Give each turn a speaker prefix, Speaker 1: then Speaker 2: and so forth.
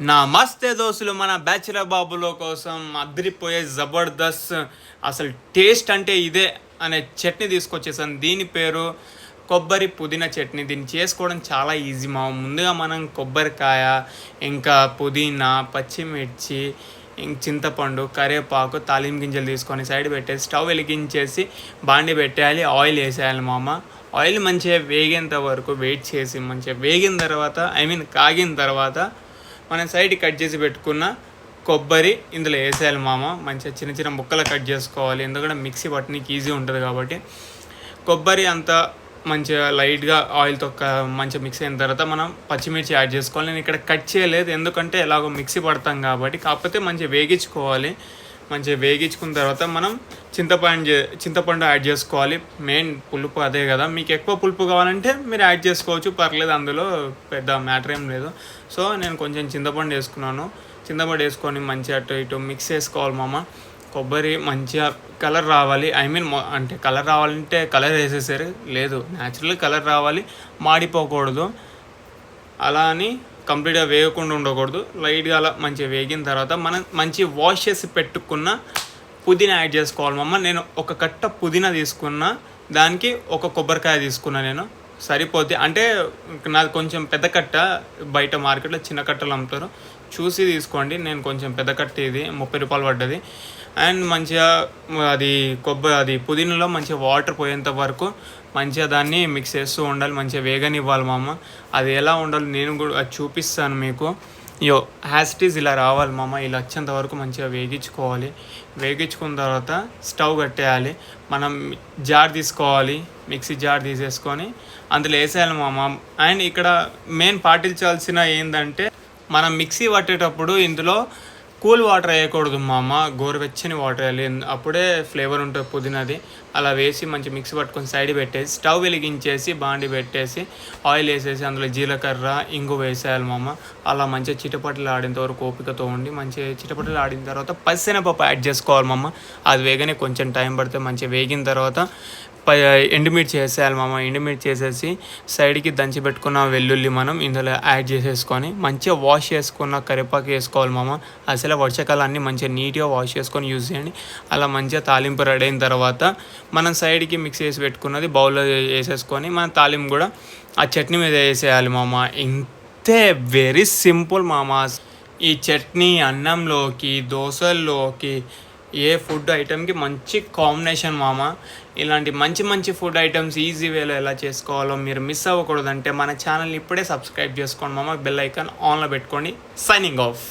Speaker 1: నమస్తే దోస్తులు మన బ్యాచులర్ బాబులో కోసం అదిరిపోయే జబర్దస్త్ అసలు టేస్ట్ అంటే ఇదే అనే చట్నీ తీసుకొచ్చేసాను. దీని పేరు కొబ్బరి పుదీనా చట్నీ. దీన్ని చేసుకోవడం చాలా ఈజీ. మా ముందుగా మనం కొబ్బరికాయ ఇంకా పుదీనా పచ్చిమిర్చి చింతపండు కరివేపాకు తాలింపు గింజలు తీసుకొని సైడ్ పెట్టేసి స్టవ్ వెలిగించేసి బాండి పెట్టేయాలి. ఆయిల్ వేసేయాలి మామ. ఆయిల్ మంచిగా వేగేంత వరకు వెయిట్ చేసి మంచిగా వేగిన తర్వాత ఐ మీన్ కాగిన తర్వాత మనం సైడ్ కట్ చేసి పెట్టుకున్న కొబ్బరి ఇందులో వేసేయాలి మామ. మంచిగా చిన్న చిన్న ముక్కలు కట్ చేసుకోవాలి. ఎందుకంటే మిక్సీ పట్టడానికి ఈజీ ఉంటుంది కాబట్టి. కొబ్బరి అంతా మంచిగా లైట్గా ఆయిల్తో మంచిగా మిక్స్ అయిన తర్వాత మనం పచ్చిమిర్చి యాడ్ చేసుకోవాలి. నేను ఇక్కడ కట్ చేయలేదు. ఎందుకంటే ఎలాగో మిక్సీ పడతాం కాబట్టి. కాకపోతే మంచిగా వేగించుకోవాలి. మంచిగా వేగించుకున్న తర్వాత మనం చింతపండు చే- చింతపండు యాడ్ చేసుకోవాలి. మెయిన్ పులుపు అదే కదా. మీకు ఎక్కువ పులుపు కావాలంటే మీరు యాడ్ చేసుకోవచ్చు. పర్లేదు అందులో పెద్ద మ్యాటర్ ఏం లేదు. సో నేను కొంచెం చింతపండు వేసుకున్నాను. చింతపండు వేసుకొని మంచిగా అటు ఇటు మిక్స్ చేసుకోవాలి మామ. కొబ్బరి మంచిగా కలర్ రావాలి. ఐ మీన్ అంటే కలర్ రావాలంటే కలర్ వేసేసారు. లేదు న్యాచురల్ కలర్ రావాలి. మాడిపోకూడదు. అలా అని కంప్లీట్గా వేయకుండా ఉండకూడదు. లైట్గా అలా మంచిగా వేగిన తర్వాత మనం మంచి వాష్ చేసి పెట్టుకున్న పుదీనా యాడ్ చేసుకోవాలి. మమ్మ నేను ఒక కట్ట పుదీనా తీసుకున్న దానికి ఒక కొబ్బరికాయ తీసుకున్నా నేను. సరిపోద్ది. అంటే నాది కొంచెం పెద్ద కట్ట బయట మార్కెట్లో చిన్న కట్టలు అమ్ముతారు. చూసి తీసుకోండి. నేను కొంచెం పెద్ద కట్టి ఇది ముప్పై రూపాయలు పడ్డది. అండ్ మంచిగా అది కొబ్బరి అది పుదీనాలో మంచిగా వాటర్ పోయేంత వరకు మంచిగా దాన్ని మిక్స్ చేస్తూ ఉండాలి. మంచిగా వేగనివ్వాలి మా అమ్మ. అది ఎలా ఉండాలి నేను కూడా అది చూపిస్తాను మీకు. యో హ్యాస్టీస్ ఇలా రావాలి మామ ఇలా వచ్చేంత వరకు మంచిగా వేగించుకోవాలి. వేగించుకున్న తర్వాత స్టవ్ కట్టేయాలి. మనం జార్ తీసుకోవాలి. మిక్సీ జార్ తీసేసుకొని అందులో వేసేయాలి మామ అండ్ ఇక్కడ మెయిన్ పాటించాల్సిన ఏంటంటే మనం మిక్సీ పట్టేటప్పుడు ఇందులో కూల్ వాటర్ వేయకూడదు మామ గోరువెచ్చని వాటర్ వేయాలి. అప్పుడే ఫ్లేవర్ ఉంటుంది పుదీనాది. అలా వేసి మంచి మిక్స్ పట్టుకొని సైడ్ పెట్టేసి స్టవ్ వెలిగించేసి బాండి పెట్టేసి ఆయిల్ వేసేసి అందులో జీలకర్ర ఇంగు వేసేయాలి మామ. అలా మంచిగా చిటపటలు ఆడేంత వరకు ఓపికతో ఉండి మంచిగా చిటపటలు ఆడిన తర్వాత పసినపప్పు యాడ్ చేసుకోవాలి మామ. అది వేగనే కొంచెం టైం పడితే మంచిగా వేగిన తర్వాత ఎండుమిర్చి వేసేయాలి మామ. ఎండుమిర్చి వేసేసి సైడ్కి దంచి పెట్టుకున్న వెల్లుల్లి మనం ఇందులో యాడ్ చేసేసుకొని మంచిగా వాష్ చేసుకున్న కరివేపాకు వేసుకోవాలి మామ. అసలు వర్షాకాలాన్ని మంచిగా నీట్గా వాష్ చేసుకొని యూజ్ చేయండి. అలా మంచిగా తాలింపు రెడీ అయిన తర్వాత మనం సైడ్కి మిక్స్ చేసి పెట్టుకున్నది బౌల్లో వేసేసుకొని మన తాలింపు కూడా ఆ చట్నీ మీద వేసేయాలి మామ. ఇంతే వెరీ సింపుల్ మామ. ఈ చట్నీ అన్నంలోకి దోశల్లోకి ఏ ఫుడ్ ఐటెంకి మంచి కాంబినేషన్ మామ. ఇలాంటి మంచి మంచి ఫుడ్ ఐటమ్స్ ఈజీ వేలో ఎలా చేసుకోవాలో మీరు మిస్ అవ్వకూడదంటే మన ఛానల్ ఇప్పుడే సబ్స్క్రైబ్ చేసుకోండి మామ. బెల్ ఐకాన్ ఆన్లో పెట్టుకోండి. Signing off